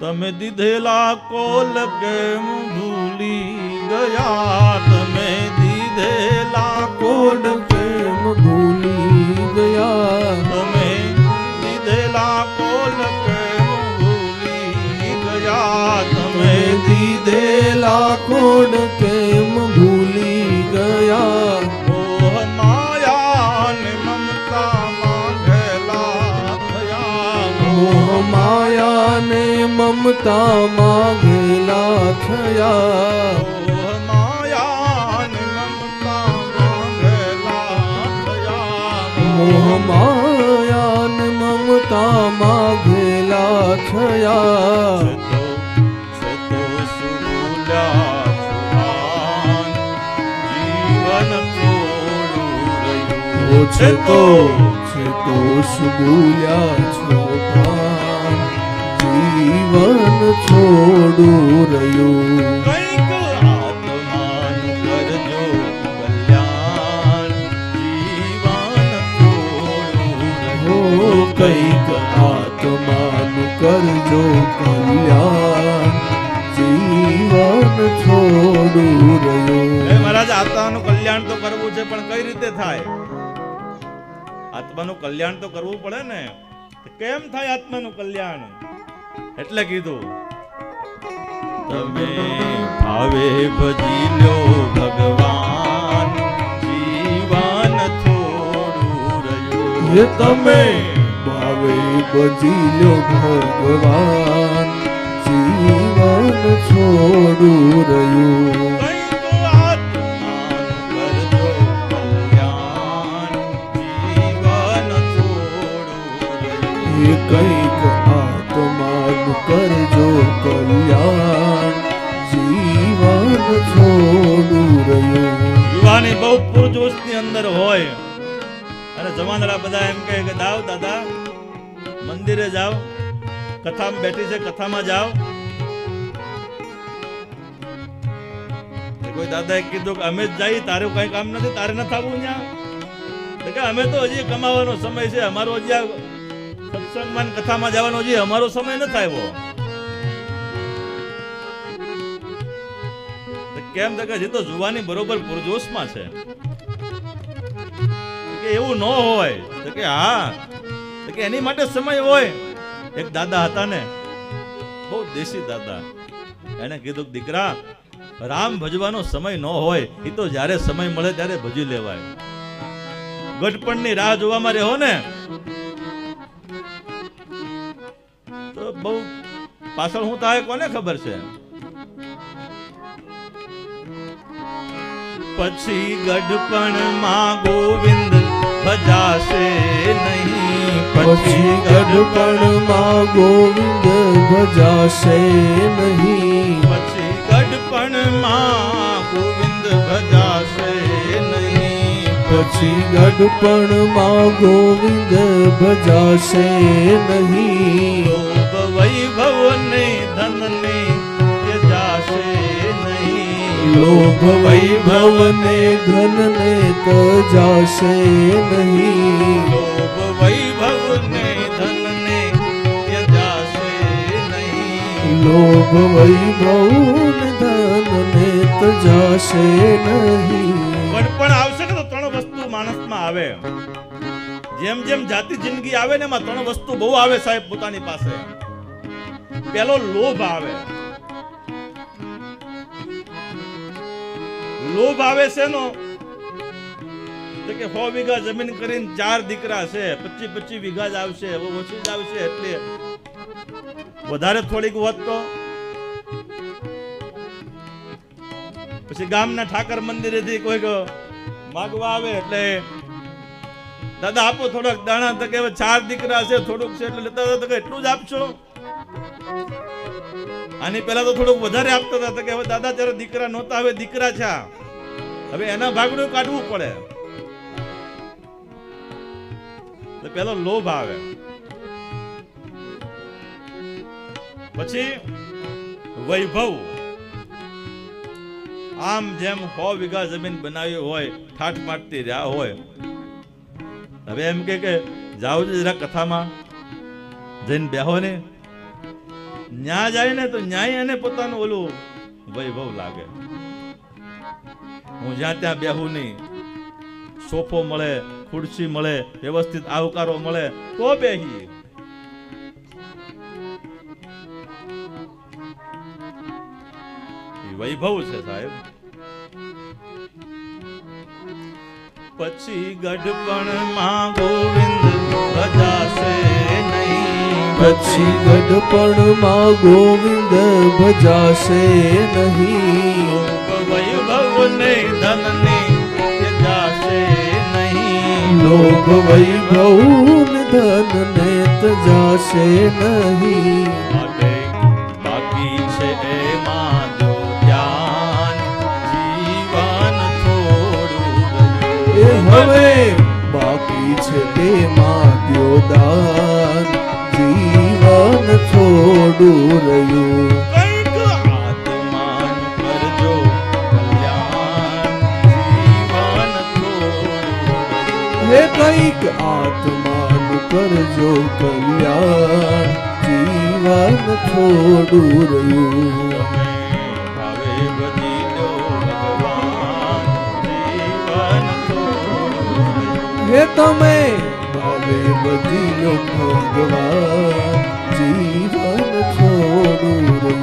તમે દીધેલા કોલ કેમ ભૂલી ગયા? તમે દીધેલા કોલ કેમ ભૂલી ગયા? તમે દીધેલા કોલ કેમ ભૂલી ગયા? તમે દીધેલા કોડ મોહ માયા ને મમતામાં ઘેલા થયા. મોહ માયા ને મમતામાં ઘેલા થયા. મોહ માયા ને મમતામાં ઘેલા થયા છે તો છે તો સુગુલ્યા છો પ્રાણ જીવન છોડું રહ્યું. કંઈક આત્માનું કરજો કલ્યાણ. જીવન થોડું હો કંઈક આત્માનું કરજો કલ્યાણ. જીવન છોડું રહ્યું. મહારાજ આત્માનું કલ્યાણ તો કરવું છે પણ કઈ રીતે થાય? આત્માનું કલ્યાણ તો કરવું પડે ને? કેમ થાય આત્માનું કલ્યાણ? એટલે કીધું તમે ભાવે ભજી લો ભગવાન જીવન થોડું રહ્યું. તમે ભાવે ભજી લો ભગવાન જીવન છોડું રહ્યું. કંઈક આત્માનું કરજો કલ્યાણ. જીવન છોડું રહ્યું. યુવાની બહુ પૂરજોશની અંદર હોય. અને જમાનડા બધા એમ કહે કે, દાવ દાદા, મંદિરે જાઓ, કથામાં બેઠી છે, કથામાં જાઓ. કોઈ દાદાએ કીધું કે, અમે જ જઈએ તારું કઈ કામ નથી, તારે ન થવું ત્યાં કે, અમે તો હજી કમાવાનો સમય છે, અમારો હજી સત્સંગમાં કથામાં જવાનો જે અમારો સમય નથી આવ્યો કેમ તો કે તો જુવાની બરોબર પુરજોશમાં છે. એવું ન હોય, તો કે હા, તો કે એની માટે સમય હોય. એક દાદા હતા ને, બહુ દેશી દાદા. એને કીધું દીકરા, રામ ભજવાનો સમય ન હોય એ તો જ્યારે સમય મળે ત્યારે ભજી લેવાય. ગઢપણની રાહ જોવામાં રહ્યો ને. બહુ પાછળ હું તારે કોને ખબર છે? પછી ગઢપણમાં ગોવિંદ ભજાશે નહીં પછી ગઢપણમાં ગોવિંદ ભજાશે નહીં. પછી ગઢપણમાં ગોવિંદ ભજાશે નહીં. પછી ગઢપણમાં ગોવિંદ ભજાશે નહીં. વૈભવને ધનને ત્યજાશે નહીં. લોભ વૈભવને ધનને તજાશે નહીં. લોભ વૈભવને ધનને જાશે નહીં. લોભ વૈભવને ધનને જાશે નહીં. ગઢપણ આવશે ને તો ત્રણ વસ્તુ માણસમાં આવે? જેમ જેમ જાતિ જિંદગી આવે ને એમાં ત્રણ વસ્તુ બહુ આવે સાહેબ પોતાની પાસે. પેલો લોભ આવે. લોભ આવે છે નો કે સો વીઘા જમીન કરીને ચાર દીકરા છે પચીસ પચીસ વીઘા જ આવશે ઓછી જ આવશે એટલે વધારે થોડીક હોત તો? પછી ગામના ઠાકર મંદિરેથી કોઈક માગવા આવે એટલે દાદા આપો થોડાક દાણા તો કે ચાર દીકરા છે, થોડુંક છે એટલે દાદા તો એટલું જ આપશો? આની પહેલા તો થોડુંક વધારે આપતા હતા કે હવે દાદા ત્યારે દીકરા નહોતા, હવે દીકરા છે હવે એના ભાગનું કાઢવું પડે. પેલો લોભ આવે. પછી વૈભવ. આમ જેમ સો વીઘા જમીન બનાવી હોય ઠાઠ માટતી રહ્યા હોય. હવે એમ કે જાઓ છો જરા કથામાં. જઈને બેહો ને. ન્યા જાય ને તો ન્યાય એને પોતાનું ઓલું વૈભવ લાગે. હું જ્યાં ત્યાં બેહું નહીં. સોફો મળે, ખુરશી મળે, વ્યવસ્થિત આવકારો મળે, તો બેહી વૈભવ છે સાહેબ. પછી ગઢપણમાં ગોવિંદ ભજાશે નહીં પછી ગઢપણમાં ગોવિંદ ભજાશે નહીં. વૈભવ ને ધન ને ત્યજાશે નહીં. લોભ વૈભવ ને ધન ને તજાશે નહીં હવે બાકી છે તેમાં દ્યોદાન થોડું રહ્યું હે કંઈક આત્માનું કરજો કલ્યાણ જીવન થોડું રહ્યું હે તમે ભાવે બધી ભગવાન जीवन खोलू रे